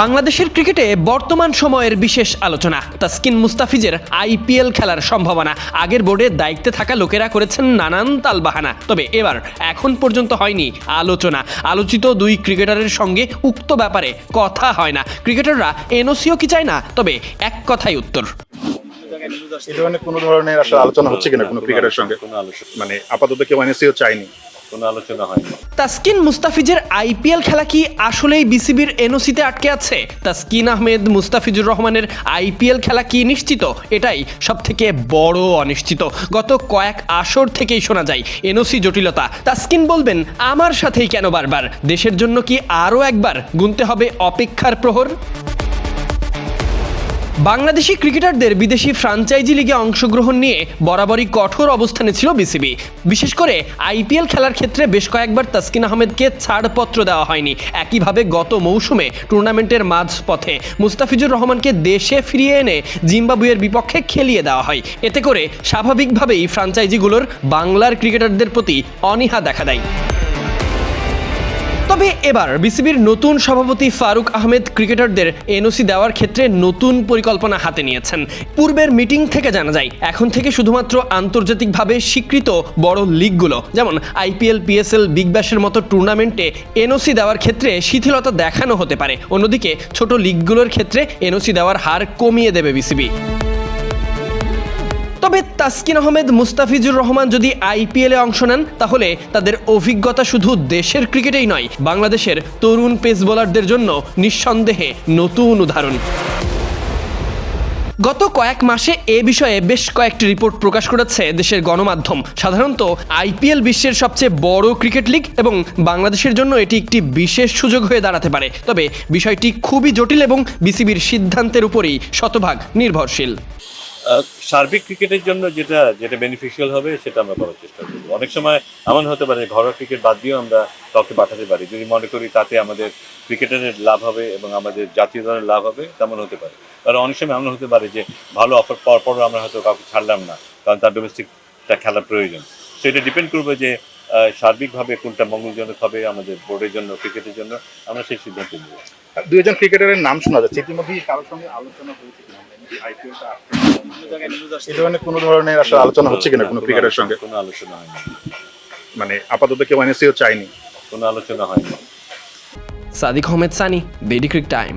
বাংলাদেশের ক্রিকেটে বর্তমান সময়ের বিশেষ আলোচনা। তাসকিন মুস্তাফিজের আইপিএল খেলার সম্ভাবনা। আগের বোর্ডে দায়িত্বে থাকা লোকেরা করেছেন নানান তালবাহানা। তবে এবার এখন পর্যন্ত হয়নি আলোচনা। আলোচিত দুই ক্রিকেটারের সঙ্গে উক্ত ব্যাপারে কথা হয় না। ক্রিকেটাররা এনওসিও কি চায় না? তবে এক কথাই উত্তর। কোনো ধরনের আসলে আলোচনা হচ্ছে কিনা কোনো ক্রিকেটের সঙ্গে? মানে আপাতত কেউ এনএসিও চাইনি কোনো আলোচনা হয়নি। তাসকিন মুস্তাফিজের আইপিএল খেলা কি আসলেই বিসিবির এনওসিতে আটকে আছে? তাসকিন আহমেদ মুস্তাফিজুর রহমানের আইপিএল খেলা কি নিশ্চিত? এটাই সব থেকে বড় অনিশ্চিত। গত কয়েক আসর থেকেই শোনা যায় এনওসি জটিলতা। তাসকিন বলবেন, আমার সাথেই কেন বারবার? দেশের জন্য কি আরও একবার গুনতে হবে অপেক্ষার প্রহর? বাংলাদেশি ক্রিকেটারদের বিদেশি ফ্রাঞ্চাইজি লিগে অংশগ্রহণ নিয়ে বরাবরই কঠোর অবস্থানে ছিল বিসিবি। বিশেষ করে আইপিএল খেলার ক্ষেত্রে বেশ কয়েকবার তাসকিন আহমেদকে ছাড়পত্র দেওয়া হয়নি। একইভাবে গত মৌসুমে টুর্নামেন্টের মাঝপথে মুস্তাফিজুর রহমানকে দেশে ফিরিয়ে এনে জিম্বাবুয়ের বিপক্ষে খেলিয়ে দেওয়া হয়। এতে করে স্বাভাবিকভাবেই ফ্রাঞ্চাইজিগুলোর বাংলার ক্রিকেটারদের প্রতি অনীহা দেখা দেয়। তবে এবার বিসিবির নতুন সভাপতি ফারুক আহমেদ ক্রিকেটারদের এনওসি দেওয়ার ক্ষেত্রে নতুন পরিকল্পনা হাতে নিয়েছেন। পূর্বের মিটিং থেকে জানা যায়, এখন থেকে শুধুমাত্র আন্তর্জাতিকভাবে স্বীকৃত বড় লিগগুলো, যেমন আইপিএল, পিএসএল, বিগ ব্যাশের মতো টুর্নামেন্টে এনওসি দেওয়ার ক্ষেত্রে শিথিলতা দেখানো হতে পারে। অন্যদিকে ছোট লিগগুলোর ক্ষেত্রে এনওসি দেওয়ার হার কমিয়ে দেবে বিসিবি। তবে তাসকিন আহমেদ, মুস্তাফিজুর রহমান যদি আইপিএলে অংশ নেন, তাহলে তাদের অভিজ্ঞতা শুধু দেশের ক্রিকেটেই নয়, বাংলাদেশের তরুণ পেস বোলারদের জন্য নিঃসন্দেহে নতুন উদাহরণ। গত কয়েক মাসে এ বিষয়ে বেশ কয়েকটি রিপোর্ট প্রকাশ করেছে দেশের গণমাধ্যম। সাধারণত আইপিএল বিশ্বের সবচেয়ে বড় ক্রিকেট লিগ এবং বাংলাদেশের জন্য এটি একটি বিশেষ সুযোগ হয়ে দাঁড়াতে পারে। তবে বিষয়টি খুবই জটিল এবং বিসিবির সিদ্ধান্তের উপরেই শতভাগ নির্ভরশীল। সার্বিক ক্রিকেটের জন্য যেটা যেটা বেনিফিশিয়াল হবে, সেটা আমরা করার চেষ্টা করব। অনেক সময় এমন হতে পারে, ঘরোয়া ক্রিকেট বাদ দিয়েও আমরা কাউকে পাঠাতে পারি। যদি মনে করি তাতে আমাদের ক্রিকেটারের লাভ হবে এবং আমাদের জাতীয় দলের লাভ হবে, তেমন হতে পারে। কারণ অনেক সময় এমন হতে পারে যে, ভালো অফার পাওয়ার পরও আমরা হয়তো কাউকে ছাড়লাম না, কারণ তার ডোমেস্টিকটা খেলার প্রয়োজন। তো এটা ডিপেন্ড করবে যে সার্বিকভাবে কোনটা মঙ্গলজনক হবে আমাদের বোর্ডের জন্য, ক্রিকেটের জন্য, আমরা সেই সিদ্ধান্ত নেব। দুইজন ক্রিকেটারের নাম শোনা যাচ্ছে। ইতিমধ্যে কারোর সঙ্গে আলোচনা হয়েছে এই ধরনের কোনো ধরনের আসলে আলোচনা হচ্ছে কিনা কোনো ক্রিকেটের সঙ্গে? কোনো আলোচনা হয়নি। মানে আপাতত কেউ এনএসিও চাইনি কোনো আলোচনা হয়নি। সাদিক আহমেদ সানি বেডিক্রিক টাইম